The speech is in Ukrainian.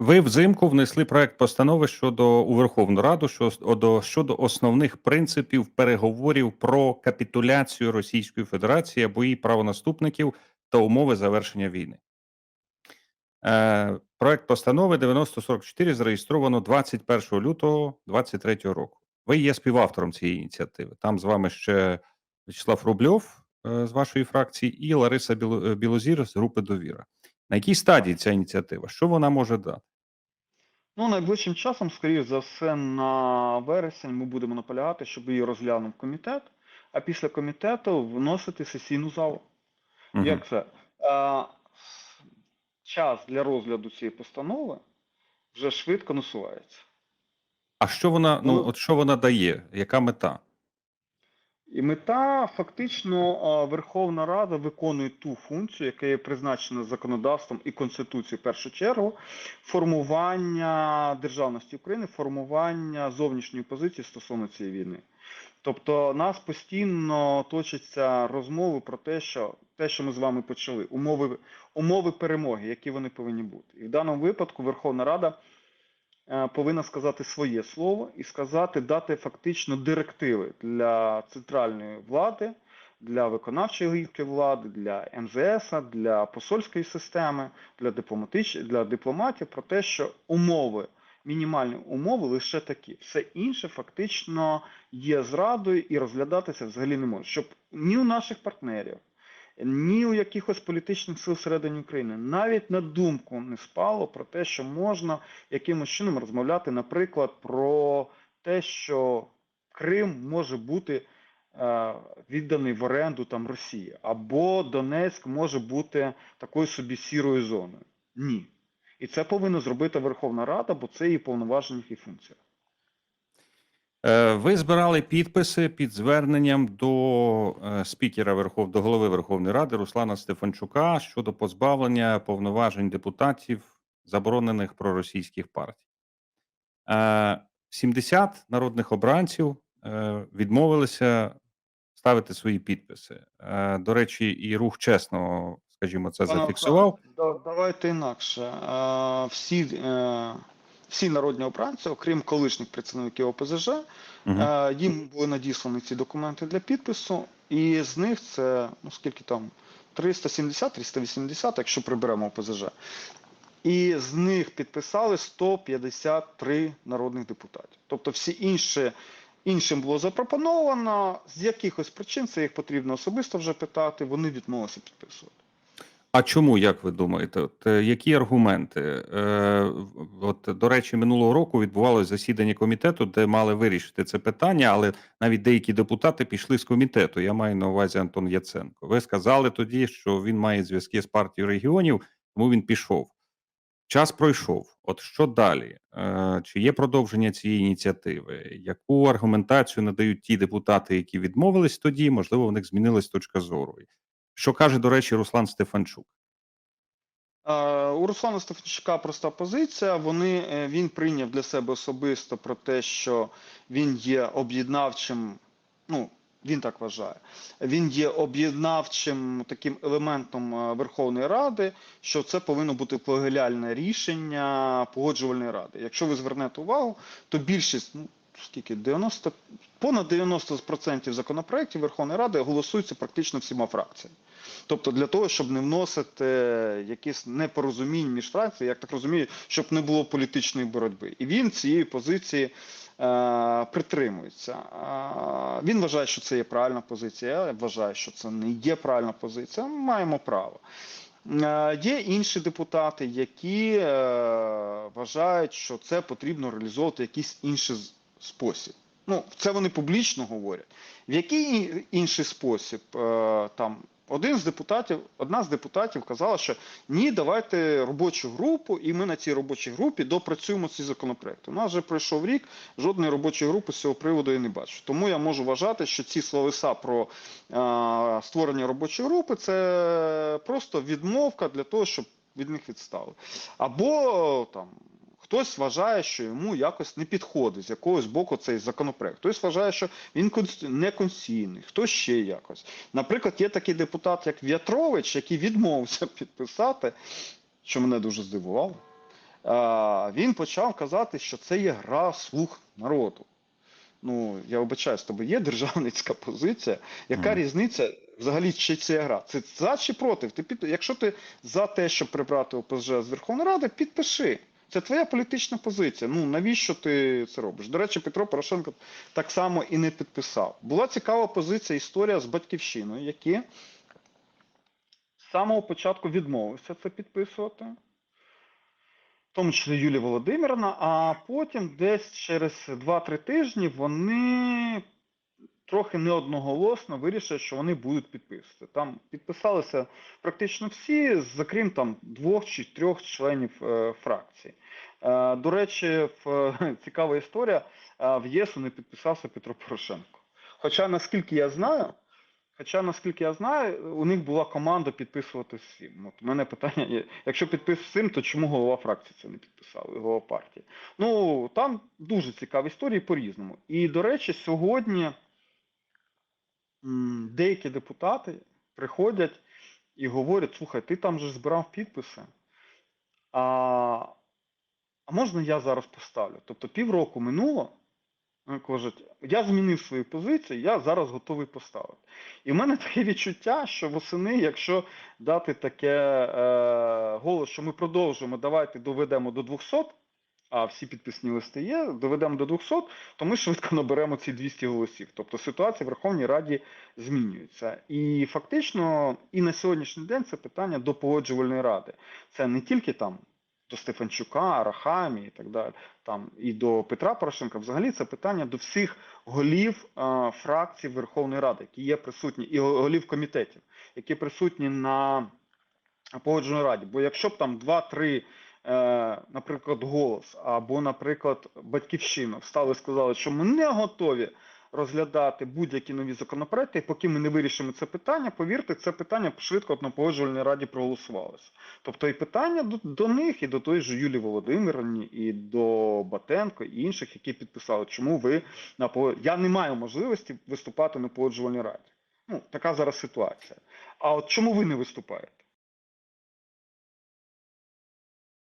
Ви взимку внесли проект постанови щодо у Верховну Раду щодо, щодо основних принципів переговорів про капітуляцію Російської Федерації або її правонаступників та умови завершення війни. Е, проект постанови 9044 зареєстровано 21 лютого 2023 року. Ви є співавтором цієї ініціативи. Там з вами ще Вячеслав Рубльов е, з вашої фракції і Лариса Білозір з групи Довіра. На якій стадії ця ініціатива? Що вона може дати? Ну, найближчим часом, скоріш за все, на вересень ми будемо наполягати, щоб її розглянув комітет, а після комітету вносити сесійну залу. Угу. Як це? А, час для розгляду цієї постанови вже швидко насувається. А що вона, ну Ну- от що вона дає? Яка мета? І мета фактично Верховна Рада виконує ту функцію, яка є призначена законодавством і Конституцією в першу чергу, формування державності України, формування зовнішньої позиції стосовно цієї війни. Тобто нас постійно точаться розмови про те, що те, що ми з вами почали, умови, умови перемоги, які вони повинні бути. І в даному випадку Верховна Рада повинна сказати своє слово і сказати, дати фактично директиви для центральної влади, для виконавчої гілки влади, для МЗС, для посольської системи, для дипломатич... для дипломатів про те, що умови, мінімальні умови лише такі. Все інше фактично є зрадою і розглядатися взагалі не може. Щоб ні у наших партнерів, ні у якихось політичних сил всередині України навіть на думку не спало про те, що можна якимось чином розмовляти, наприклад, про те, що Крим може бути е, відданий в оренду там Росії, або Донецьк може бути такою собі сірою зоною. Ні. І це повинна зробити Верховна Рада, бо це її повноваження і функція. Е, Ви збирали підписи під зверненням до е, спікера Верхов... до голови Верховної Ради Руслана Стефанчука щодо позбавлення повноважень депутатів заборонених проросійських партій. Е, 70 народних обранців е, відмовилися ставити свої підписи. Е, До речі, і рух чесно, скажімо, це зафіксував. Давайте інакше. Е, Всі, е, всі народні обранці, окрім колишніх представників ОПЗЖ. Е, Їм були надіслані ці документи для підпису, і з них це ну скільки там 370-380, якщо приберемо ОПЗЖ. І з них підписали 153 народних депутатів. Тобто всі інші, іншим було запропоновано, з якихось причин, це їх потрібно особисто вже питати, вони відмовилися підписувати. А чому, як ви думаєте, от, е, які аргументи? Е, от, до речі, минулого року відбувалося засідання комітету, де мали вирішити це питання, але навіть деякі депутати пішли з комітету. Я маю на увазі Антон Яценко. Ви сказали тоді, що він має зв'язки з партією регіонів, тому він пішов. Час пройшов. От що далі? Е, чи є продовження цієї ініціативи? Яку аргументацію надають ті депутати, які відмовились тоді? Можливо, в них змінилась точка зору. Що каже, до речі, Руслан Стефанчук? Е, У Руслана Стефанчука проста позиція. Вони, е, він прийняв для себе особисто про те, що він є об'єднавчим, ну, він так вважає, він є об'єднавчим таким елементом е, Верховної Ради, що це повинно бути колегіальне рішення погоджувальної ради. Якщо ви звернете увагу, то більшість, ну, скільки, 90, понад 90% законопроєктів Верховної Ради голосуються практично всіма фракціями. Тобто для того, щоб не вносити якісь непорозумінь між фракціями, як так розумію, щоб не було політичної боротьби. І він цієї позиції е, притримується. Е, він вважає, що це є правильна позиція. Я вважаю, що це не є правильна позиція. Ми маємо право. Е, Є інші депутати, які е, вважають, що це потрібно реалізовувати якийсь інший спосіб. Ну, це вони публічно говорять. В який інший спосіб е, там один з депутатів, одна з депутатів казала, що ні, давайте робочу групу, і ми на цій робочій групі допрацюємо ці законопроекти. У нас вже пройшов рік, жодної робочої групи з цього приводу я не бачу. Тому я можу вважати, що ці словеса про е, створення робочої групи це просто відмовка для того, щоб від них відстали. Або там. Хтось вважає, що йому якось не підходить з якогось боку цей законопроект. Хтось вважає, що він конститу- неконституційний, хтось ще якось. Наприклад, є такий депутат, як В'ятрович, який відмовився підписати, що мене дуже здивувало. він почав казати, що це є гра слуг народу. Ну, я вибачаю, з тобою є державницька позиція. Яка Мгм. різниця взагалі, чи це гра? Це за чи проти? Ти під... Якщо ти за те, щоб прибрати ОПЗЖ з Верховної Ради, підпиши. Це твоя політична позиція. Ну навіщо ти це робиш? До речі, Петро Порошенко так само і не підписав. Була цікава позиція, історія з батьківщиною, які з самого початку відмовився це підписувати. В тому числі Юлія Володимирівна, а потім десь через 2-3 тижні вони трохи неодноголосно вирішили, що вони будуть підписувати. Там підписалися практично всі, закрім там двох чи трьох членів е, фракції. Е, до речі, в, е, цікава історія, е, в ЄСу не підписався Петро Порошенко. Хоча, наскільки я знаю, Хоча, наскільки я знаю, у них була команда підписувати всім. От у мене питання є: якщо підписав всім, то чому голова фракції це не підписав, і голова партії? Ну там дуже цікаві історії по-різному. І, до речі, сьогодні деякі депутати приходять і говорять: слухай, ти там же збирав підписи. А, а можна я зараз поставлю? Тобто півроку минуло. Кажуть, я змінив свою позицію, я зараз готовий поставити. І в мене таке відчуття, що восени, якщо дати таке е, голос, що ми продовжуємо, давайте доведемо до 200, а всі підписні листи є, доведемо до 200, то ми швидко наберемо ці 200 голосів. Тобто ситуація в Верховній Раді змінюється. І фактично, і на сьогоднішній день це питання до погоджувальної ради. Це не тільки там до Стефанчука, Рахамі і так далі, там і до Петра Порошенка. Взагалі це питання до всіх голів е, фракцій Верховної Ради, які є присутні, і голів комітетів, які присутні на погоджувальній раді. Бо якщо б там два-три, е, наприклад, голос або, наприклад, батьківщина встали і сказали, що ми не готові розглядати будь-які нові законопроекти, і поки ми не вирішимо це питання, повірте, це питання швидко на погоджувальній раді проголосувалося. Тобто і питання до, до них, і до тої ж Юлії Володимирівні, і до Батенко, і інших, які підписали, чому ви на я не маю можливості виступати на погоджувальній раді. Ну, така зараз ситуація. А от чому ви не виступаєте?